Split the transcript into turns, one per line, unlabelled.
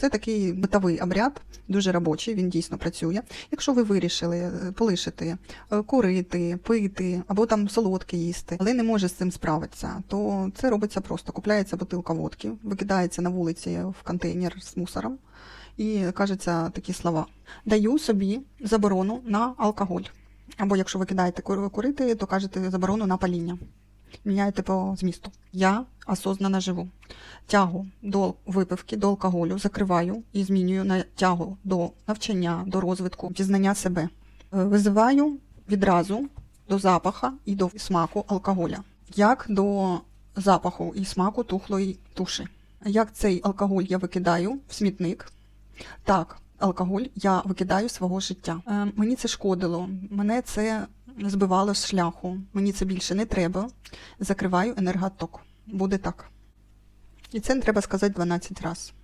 Це такий битовий обряд, дуже робочий, він дійсно працює. Якщо ви вирішили е, полишити е, курити, пити або там солодке їсти, але не може з цим справитися, то це робиться просто. Купляється бутилка водки, викидається на вулиці в контейнер з мусором і кажеться такі слова: даю собі заборону на алкоголь. Або якщо ви кидаєте курити, то кажете заборону на паління. Міняєте по змісту. Я осознанно живу. Тягу до випивки, до алкоголю закриваю і змінюю на тягу до навчання, до розвитку, пізнання себе. Е, Визиваю відразу до запаха і до смаку алкоголя, як до запаху і смаку тухлої туші. Як цей алкоголь я викидаю в смітник, так, алкоголь я викидаю свого життя. Е, мені це шкодило, мене це збивало з шляху. Мені це більше не треба. Закриваю енерготок. Буде так. І це треба сказати 12 разів.